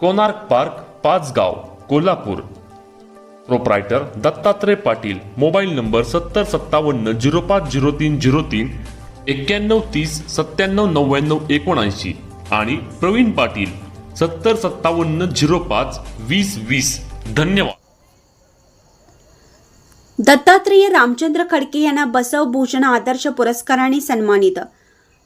Konark park Pachgaon Kolhapur. Proprietor Dattatray Patil mobile number सत्तर सत्तावन्न zero पाच zero तीन झिरो तीन एक्क्याण्णव तीस सत्त्याण्णव नव्याण्णव एकोणऐंशी आणि प्रवीण पाटील सत्तर सत्तावन्न झिरो पाच वीस वीस. धन्यवाद. दत्तात्रेय रामचंद्र खडके यांना बसवभूषण आदर्श पुरस्काराने सन्मानित.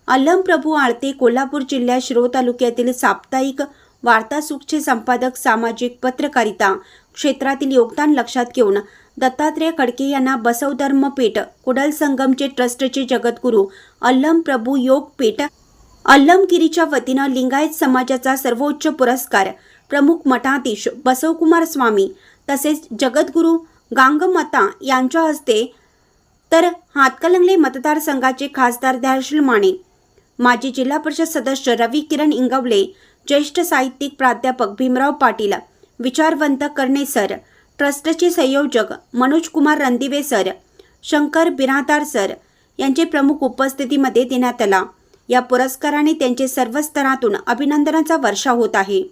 अल्लम प्रभू आळते कोल्हापूर जिल्ह्यात शिरो तालुक्यातील साप्ताहिक वार्तासुखचे संपादक सामाजिक पत्रकारिता क्षेत्रातील योगदान लक्षात घेऊन दत्तात्रेय खडके यांना बसवधर्म पीठ कुडल संगमचे ट्रस्टचे जगद्गुरू अल्लम प्रभू योगपीठ अल्लमगिरीच्या वतीनं लिंगायत समाजाचा सर्वोच्च पुरस्कार प्रमुख मठाधीश बसवकुमार स्वामी तसेच जगद्गुरू गांगमता यांच्या हस्ते तर हातकलंगले मतदारसंघाचे खासदार धारशील माने माजी जिल्हा परिषद सदस्य रवी किरण इंगवले ज्येष्ठ साहित्यिक प्राध्यापक भीमराव पाटील विचारवंत कर्णे सर ट्रस्टचे संयोजक मनोज कुमार रणदिवे सर शंकर बिरादार सर यांचे प्रमुख उपस्थितीमध्ये देण्यात आला. या पुरस्काराने त्यांचे सर्व स्तरातून अभिनंदनाचा वर्षा होत आहे.